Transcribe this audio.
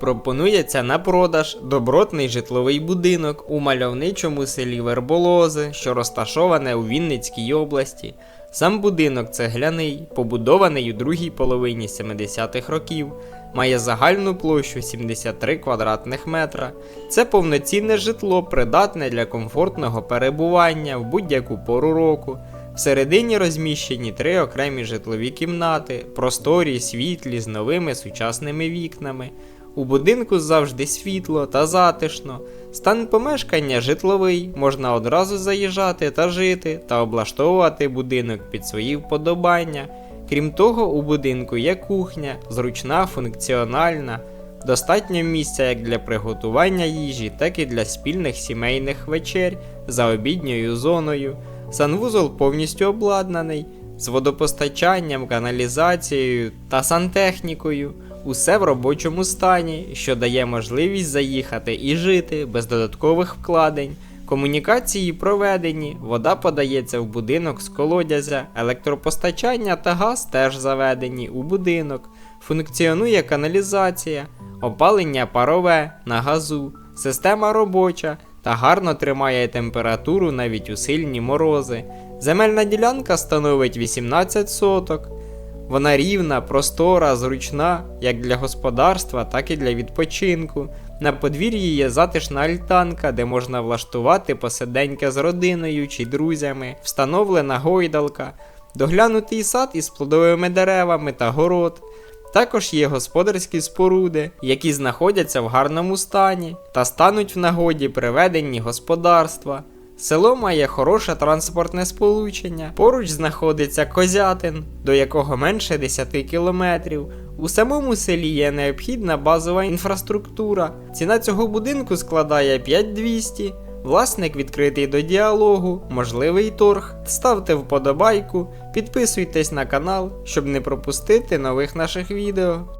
Пропонується на продаж добротний житловий будинок у мальовничому селі Верболози, що розташоване у Вінницькій області. Сам будинок цегляний, побудований у другій половині 70-х років, має загальну площу 73 квадратних метра. Це повноцінне житло, придатне для комфортного перебування в будь-яку пору року. Всередині розміщені три окремі житлові кімнати, просторі, світлі з новими сучасними вікнами. У будинку завжди світло та затишно. Стан помешкання житловий, можна одразу заїжджати та жити та облаштовувати будинок під свої вподобання. Крім того, у будинку є кухня, зручна, функціональна, достатньо місця як для приготування їжі, так і для спільних сімейних вечер за обідньою зоною. Санвузол повністю обладнаний з водопостачанням, каналізацією та сантехнікою. Усе в робочому стані, що дає можливість заїхати і жити без додаткових вкладень. Комунікації проведені, вода подається в будинок з колодязя, електропостачання та газ теж заведені у будинок. Функціонує каналізація, опалення парове на газу, система робоча та гарно тримає температуру навіть у сильні морози. Земельна ділянка становить 18 соток. Вона рівна, простора, зручна як для господарства, так і для відпочинку. На подвір'ї є затишна альтанка, де можна влаштувати посиденьки з родиною чи друзями, встановлена гойдалка, доглянутий сад із плодовими деревами та город. Також є господарські споруди, які знаходяться в гарному стані та стануть в нагоді при веденні господарства. Село має хороше транспортне сполучення. Поруч знаходиться Козятин, до якого менше 10 кілометрів. У самому селі є необхідна базова інфраструктура. Ціна цього будинку складає 5200. Власник відкритий до діалогу, можливий торг. Ставте вподобайку, підписуйтесь на канал, щоб не пропустити нових наших відео.